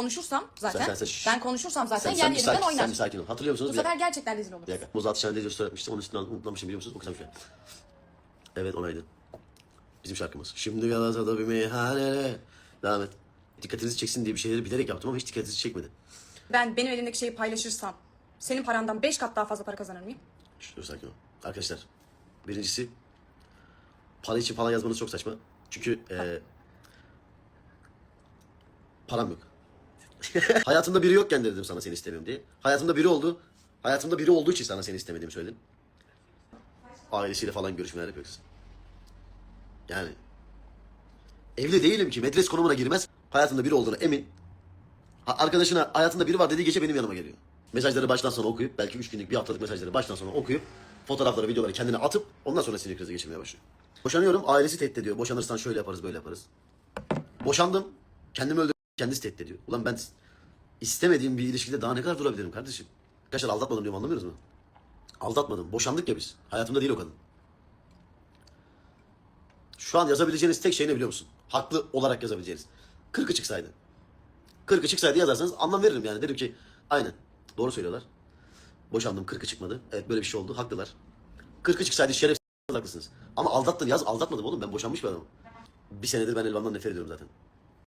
konuşursam zaten Sen- sen- sen- ben konuşursam zaten Sen, yer sen, bir yerinden sakin, oynar. sen bir sakin ol. Hatırlıyor musunuz? Bu Bir sefer dakika. gerçekten rezil olur. Bir dakika. Muzat Şen'de diye söylemiştim. Onun üstünden unutmamışım biliyor musunuz? Okusam şöyle. Evet onaydı. Bizim şarkımız. Şimdi Galata'da bir meyhanede. Devam et. Dikkatinizi çeksin diye bir şeyleri bilerek yaptım ama hiç dikkatinizi çekmedi. Ben benim elimdeki şeyi paylaşırsam senin parandan 5 kat daha fazla para kazanır mıyım? Şunu sakin ol. Arkadaşlar. Birincisi para için falan yazmanız çok saçma. Çünkü eee param yok. Hayatımda biri yokken de dedim sana seni istemiyorum diye. Hayatımda biri oldu. Hayatımda biri olduğu için sana seni istemediğimi söyledim. Ailesiyle falan görüşmeler yapıyoruz. Yani evli değilim ki medres konumuna girmez. Hayatında biri olduğuna emin. Ha- Arkadaşına hayatında biri var dediği gece benim yanıma geliyor. Mesajları baştan sona okuyup belki üç günlük bir haftalık mesajları baştan sona okuyup fotoğrafları videoları kendine atıp ondan sonra sinir krizi geçirmeye başlıyor. Boşanıyorum ailesi tehdit ediyor. Boşanırsan şöyle yaparız böyle yaparız. Boşandım. Kendimi öldürdüm. Kendisi tehdit ediyor. Ulan ben istemediğim bir ilişkide daha ne kadar durabilirim kardeşim? Arkadaşlar aldatmadım diyorum anlamıyoruz mu? Aldatmadım. Boşandık ya biz. Hayatımda değil o kadın. Şu an yazabileceğiniz tek şey ne biliyor musun? Haklı olarak yazabileceğiniz. Kırkı çıksaydı. Kırkı çıksaydı yazarsanız anlam veririm yani. Derim ki aynen doğru söylüyorlar. Boşandım kırkı çıkmadı. Evet böyle bir şey oldu. Haklılar. Kırkı çıksaydı şerefsiz haklısınız. Ama aldattın yaz aldatmadım oğlum ben boşanmış bir adamım. Bir senedir ben Elvan'dan nefret ediyorum zaten.